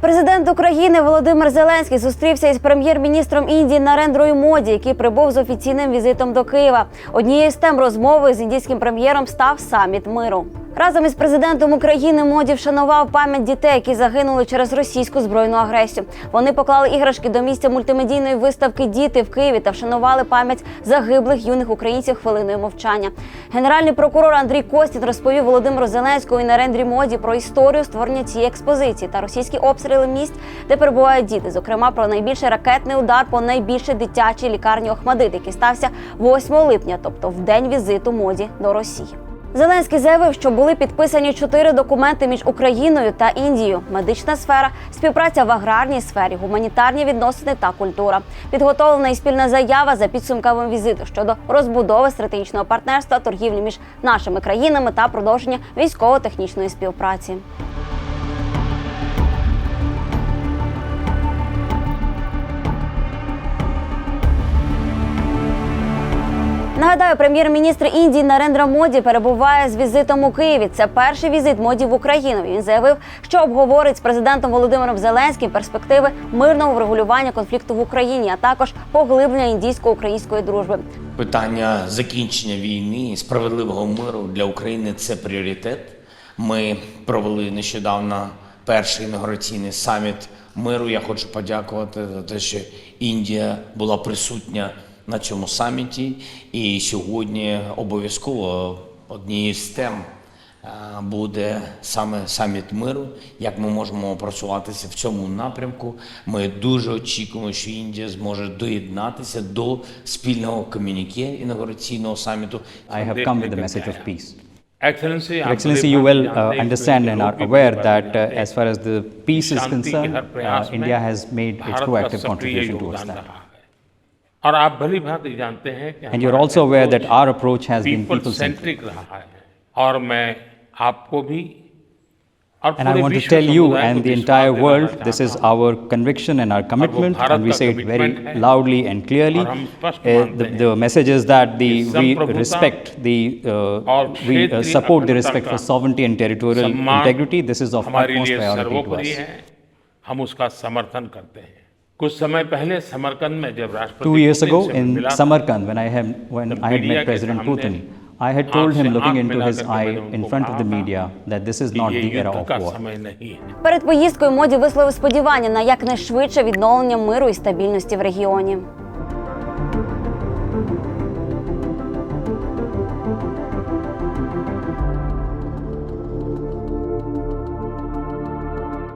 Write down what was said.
Президент України Володимир Зеленський зустрівся із прем'єр-міністром Індії Нарендрою Моді, який прибув з офіційним візитом до Києва. Однією з тем розмови з індійським прем'єром став саміт миру. Разом із президентом України Моді вшанував пам'ять дітей, які загинули через російську збройну агресію. Вони поклали іграшки до місця мультимедійної виставки Діти в Києві та вшанували пам'ять загиблих юних українців хвилиною мовчання. Генеральний прокурор Андрій Костін розповів Володимиру Зеленському і Нарендрі Моді про історію створення цієї експозиції та російські обстріли місць, де перебувають діти. Зокрема, про найбільший ракетний удар по найбільшій дитячій лікарні Охмадит, який стався 8 липня, тобто в день візиту моді до Росії. Зеленський заявив, що були підписані чотири документи між Україною та Індією: медична сфера, співпраця в аграрній сфері, гуманітарні відносини та культура. Підготовлена і спільна заява за підсумками візиту щодо розбудови стратегічного партнерства, торгівлі між нашими країнами та продовження військово-технічної співпраці. Нагадаю, прем'єр-міністр Індії Нарендра Моді перебуває з візитом у Києві. Це перший візит моді в Україну. Він заявив, що обговорить з президентом Володимиром Зеленським перспективи мирного врегулювання конфлікту в Україні, а також поглиблення індійсько-української дружби. Питання закінчення війни справедливого миру для України це пріоритет. Ми провели нещодавно перший інаугураційний саміт миру. Я хочу подякувати за те, що Індія була присутня на цьому саміті. І сьогодні обов'язково однією з тем е, буде саме саміт миру. Як ми можемо працюватися в цьому напрямку? Ми дуже очікуємо, що Індія зможе доєднатися до спільного ком'юніке інаугураційного саміту. I have come with a message of peace. Your Excellency, you will uh, understand and are aware that uh, as far as the peace is concerned, uh, India has made its proactive contribution towards that. And you're हमारा also aware that approach our approach has been people people-centric. centric रहा है और मैं आपको भी और And I पूरे want to विश्व tell you समुदाय को and the विश्वास entire दिलाना world, चाहता this is हूं। our conviction and our commitment, Bharat and we का say it very commitment है। loudly and clearly. और हम स्पष्ट Uh, मानते the, हैं the message is that the कि we संप्रभुता respect the uh, और we uh, क्षेत्रीय support the अखंडता respect का for sovereignty and territorial सम्मान integrity. This is of हमारे utmost लिए priority to सर्वोपरि us. Two years ago in Samarkand, when I had, when I had met President Putin, I had told him looking into his eye in front of the media that this is not the era of war. Перед поїздкою моді висловив сподівання на якнайшвидше відновлення миру і стабільності в регіоні.